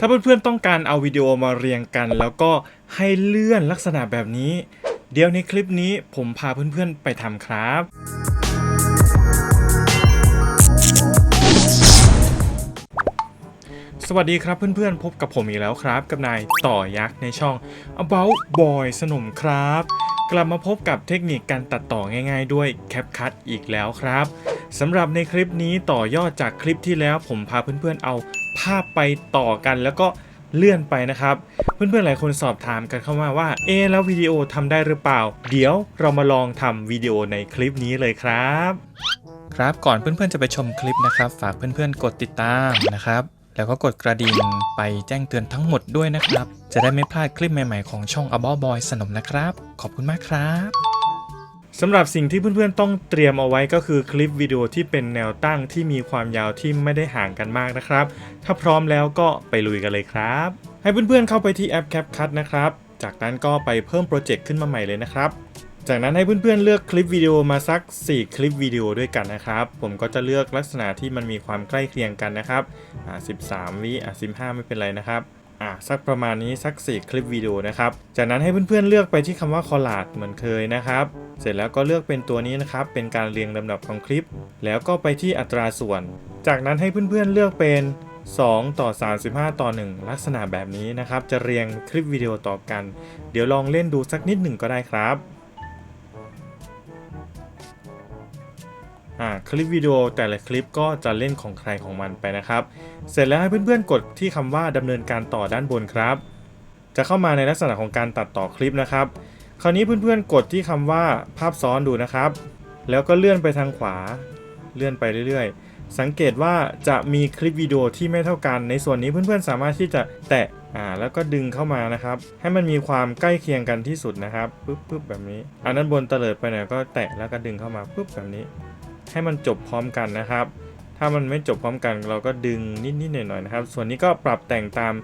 ถ้าเพื่อนๆต้องการเอาวิดีโอมาเรียงกัน แล้วก็ให้เลื่อนลักษณะแบบนี้ เดี๋ยวในคลิปนี้ผมพาเพื่อนๆไปทำครับสวัสดีครับเพื่อนๆ พบกับผมอีกแล้วครับ กับนายต่อยักษ์ในช่อง About Boy สนมครับ กลับมาพบกับเทคนิคการตัดต่อง่ายๆด้วย CapCut อีกแล้วครับสำหรับในคลิปนี้ต่อยอดจากคลิปที่แล้วผมพาเพื่อนๆเอา ภาพไปต่อกันแล้วก็เลื่อนไปนะครับ เพื่อนๆหลายคนสอบถามกันเข้ามาว่า เอแล้ววิดีโอทำได้หรือเปล่า เดี๋ยวเรามาลองทำวิดีโอในคลิปนี้เลยครับ ครับก่อนเพื่อนๆจะไปชมคลิปนะครับ ฝากเพื่อนๆกดติดตามนะครับ แล้วก็กดกระดิ่งไปแจ้งเตือนทั้งหมดด้วยนะครับ จะได้ไม่พลาดคลิปใหม่ๆของช่อง a b o u t Boy สนมนะครับ ขอบคุณมากครับ สำหรับสิ่งที่เพื่อนๆต้องเตรียมเอาไว้ก็คือคลิปวิดีโอที่เป็นแนวตั้งที่มีความยาวที่ไม่ได้ห่างกันมากนะครับ ถ้าพร้อมแล้วก็ไปลุยกันเลยครับ ให้เพื่อนๆเข้าไปที่แอป CapCut นะครับ จากนั้นก็ไปเพิ่มโปรเจกต์ขึ้นมาใหม่เลยนะครับ จากนั้นให้เพื่อนๆเลือกคลิปวิดีโอมาสัก 4 คลิปวิดีโอด้วยกันนะครับ ผมก็จะเลือกลักษณะที่มันมีความใกล้เคียงกันนะครับอ่า13 วิอะ15 ไม่เป็นไรนะครับ อะสักประมาณนี้สัก 4 คลิปวิดีโอนะครับ จากนั้นให้เพื่อนๆเลือกไปที่คำว่าคอลาดเหมือนเคยนะครับ เสร็จแล้วก็เลือกเป็นตัวนี้นะครับ เป็นการเรียงลำดับของคลิป แล้วก็ไปที่อัตราส่วน จากนั้นให้เพื่อนๆเลือกเป็น 2 ต่อ 35 ต่อ 1 ลักษณะแบบนี้นะครับ จะเรียงคลิปวิดีโอต่อกัน เดี๋ยวลองเล่นดูสักนิดหนึ่งก็ได้ครับ คลิปวิดีโอแต่ละคลิปก็จะเล่นของใครของมันไปนะครับ เสร็จแล้วให้เพื่อนๆกดที่คำว่าดำเนินการต่อด้านบนครับ จะเข้ามาในลักษณะของการตัดต่อคลิปนะครับ คราวนี้เพื่อนๆกดที่คำว่าภาพซ้อนดูนะครับ แล้วก็เลื่อนไปทางขวา เลื่อนไปเรื่อยๆ สังเกตว่าจะมีคลิปวิดีโอที่ไม่เท่ากัน ในส่วนนี้เพื่อนๆสามารถที่จะแตะอ่าแล้วก็ดึงเข้ามานะครับ ให้มันมีความใกล้เคียงกันที่สุดนะครับปึ๊บปึ๊บแบบนี้ อันนั้นบนเตลิดไปหน่อยก็แตะแล้วก็ดึงเข้ามาปึ๊บแบบนี้ ให้มันจบพร้อมกันนะครับ ถ้ามันไม่จบพร้อมกันเราก็ดึงนิดๆหน่อยๆนะครับ ส่วนนี้ก็ปรับแต่งตาม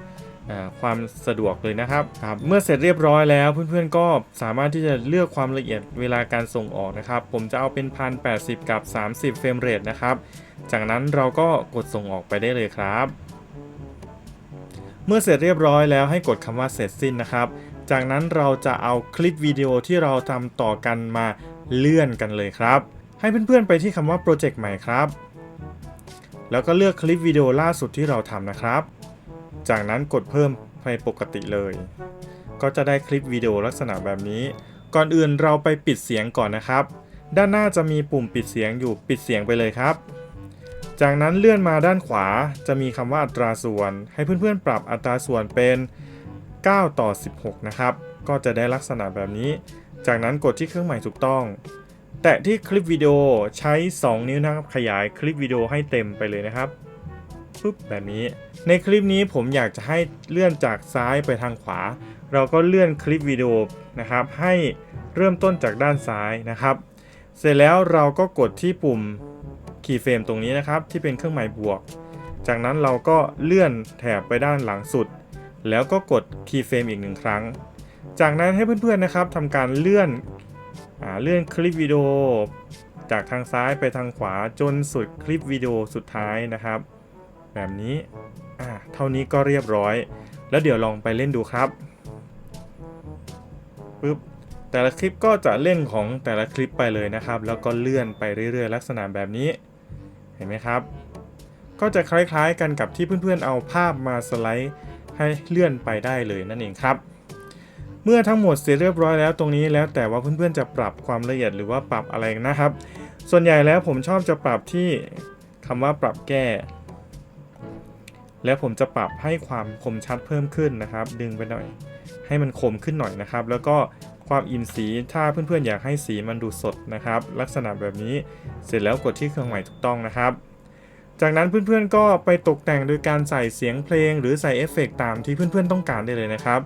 ความสะดวกเลยนะครับครับ เมื่อเสร็จเรียบร้อยแล้วเพื่อนๆก็สามารถที่จะเลือกความละเอียดเวลาการส่งออกนะครับ ผมจะเอาเป็นพันแกับ 30 เฟรมเรทนะครับ จากนั้นเราก็กดส่งออกไปได้เลยครับ เมื่อเสร็จเรียบร้อยแล้วให้กดคำว่าเสร็จสิ้นนะครับ จากนั้นเราจะเอาคลิปวิดีโอที่เราทำต่อกันมาเลื่อนกันเลยครับ ให้เพื่อนๆไปที่คำว่าโปรเจกต์ใหม่ครับ แล้วก็เลือกคลิปวิดีโอล่าสุดที่เราทำนะครับ จากนั้นกดเพิ่มไปปกติเลย ก็จะได้คลิปวิดีโอลักษณะแบบนี้ ก่อนอื่นเราไปปิดเสียงก่อนนะครับ ด้านหน้าจะมีปุ่มปิดเสียงอยู่ปิดเสียงไปเลยครับจากนั้นเลื่อนมาด้านขวาจะมีคำว่าอัตราส่วน ให้เพื่อนๆ ปรับอัตราส่วนเป็น 9 ต่อ 16 นะครับ ก็จะได้ลักษณะแบบนี้ จากนั้นกดที่เครื่องหมายถูกต้อง แตะที่คลิปวิดีโอใช้ 2 นิ้วนะครับ ขยายคลิปวิดีโอให้เต็มไปเลยนะครับปุ๊บแบบนี้ ในคลิปนี้ผมอยากจะให้เลื่อนจากซ้ายไปทางขวา เราก็เลื่อนคลิปวิดีโอนะครับ ให้เริ่มต้นจากด้านซ้ายนะครับ เสร็จแล้วเราก็กดที่ปุ่มคีย์เฟรมตรงนี้นะครับ ที่เป็นเครื่องหมายบวก จากนั้นเราก็เลื่อนแถบไปด้านหลังสุด แล้วก็กดคีย์เฟรมอีกหนึ่งครั้ง จากนั้นให้เพื่อนๆนะครับทำการเลื่อน เลื่อนคลิปวิดีโอจากทางซ้ายไปทางขวาจนสุดคลิปวิดีโอสุดท้ายนะครับ แบบนี้อ่าเท่านี้ก็เรียบร้อย แล้วเดี๋ยวลองไปเล่นดูครับปึ๊บแต่ละคลิปก็จะเล่นของแต่ละคลิปไปเลยนะครับ แล้วก็เลื่อนไปเรื่อยๆ ลักษณะแบบนี้ เห็นไหมครับ ก็จะคล้ายๆกันกับที่เพื่อนๆเอาภาพมาสไลด์ให้เลื่อนไปได้เลยนั่นเองครับ เมื่อทั้งหมดเสร็จเรียบร้อยแล้วตรงนี้แล้วแต่ว่าเพื่อนๆจะปรับความละเอียดหรือว่าปรับอะไรนะครับ ส่วนใหญ่แล้วผมชอบจะปรับที่คำว่าปรับแก้ แล้วผมจะปรับให้ความคมชัดเพิ่มขึ้นนะครับ ดึงไปหน่อย ให้มันคมขึ้นหน่อยนะครับ แล้วก็ความอิ่มสีถ้าเพื่อนๆอยากให้สีมันดูสดนะครับ ลักษณะแบบนี้เสร็จแล้วกดที่เครื่องหมายถูกต้องนะครับ จากนั้นเพื่อนๆก็ไปตกแต่งโดยการใส่เสียงเพลง หรือใส่เอฟเฟกต์ตามที่เพื่อนๆต้องการได้เลยนะครับ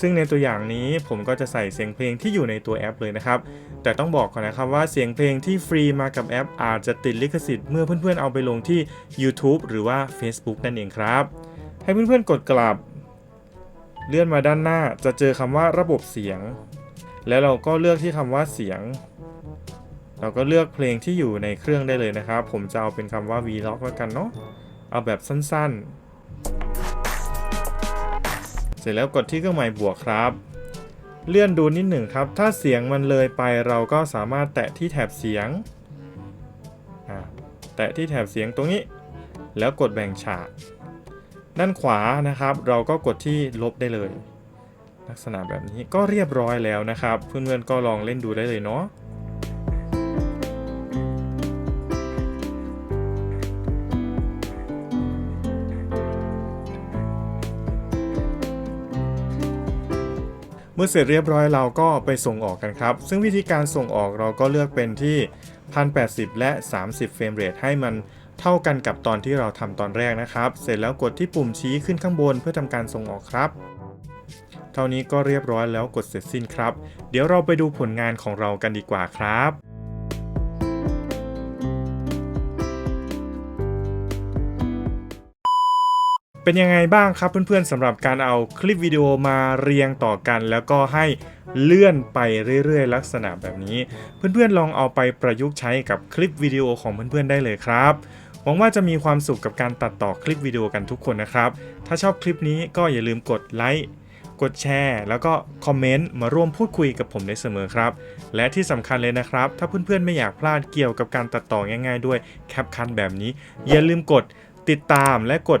ซึ่งในตัวอย่างนี้ผมก็จะใส่เสียงเพลงที่อยู่ในตัวแอปเลยนะครับ แต่ต้องบอกก่อนนะครับว่าเสียงเพลงที่ฟรีมากับแอปอาจจะติดลิขสิทธิ์เมื่อเพื่อนๆเอาไปลงที่ YouTube หรือว่า Facebook นั่นเองครับ ให้เพื่อนๆกดกลับ เลื่อนมาด้านหน้าจะเจอคำว่าระบบเสียง แล้วเราก็เลือกที่คำว่าเสียง เราก็เลือกเพลงที่อยู่ในเครื่องได้เลยนะครับ ผมจะเอาเป็นคำว่า vlog แล้วกันเนาะ เอาแบบสั้นๆ เสร็จแล้วกดที่เครื่องหมายบวกครับ เลื่อนดูนิดหนึ่งครับ ถ้าเสียงมันเลยไปเราก็สามารถแตะที่แถบเสียง แตะที่แถบเสียงตรงนี้ แล้วกดแบ่งฉาก ด้านขวานะครับ เราก็กดที่ลบได้เลย ลักษณะแบบนี้ก็เรียบร้อยแล้วนะครับ เพื่อนๆก็ลองเล่นดูได้เลยเนาะ เมื่อเสร็จเรียบร้อยเราก็ไปส่งออกกันครับ ซึ่งวิธีการส่งออกเราก็เลือกเป็นที่ 1080 และ 30 เฟรมเรทให้มันเท่ากันกับตอนที่เราทำตอนแรกนะครับ เสร็จแล้วกดที่ปุ่มชี้ขึ้นข้างบนเพื่อทำการส่งออกครับ เท่านี้ก็เรียบร้อยแล้วกดเสร็จสิ้นครับ เดี๋ยวเราไปดูผลงานของเรากันดีกว่าครับ เป็นยังไงบ้างครับเพื่อนๆสำหรับการเอาคลิปวิดีโอมาเรียงต่อกัน แล้วก็ให้เลื่อนไปเรื่อยๆ ลักษณะแบบนี้ เพื่อนๆลองเอาไปประยุกต์ใช้กับคลิปวิดีโอของเพื่อนๆได้เลยครับหวังว่าจะมีความสุขกับการตัดต่อคลิปวิดีโอกันทุกคนนะครับ ถ้าชอบคลิปนี้ก็อย่าลืมกดไลค์กดแชร์ แล้วก็คอมเมนต์มาร่วมพูดคุยกับผมได้เสมอครับ และที่สำคัญเลยนะครับ ถ้าเพื่อนๆไม่อยากพลาดเกี่ยวกับการตัดต่อง่าย ๆ ด้วยแคปคันแบบนี้ อย่าลืมกดติดตามและกด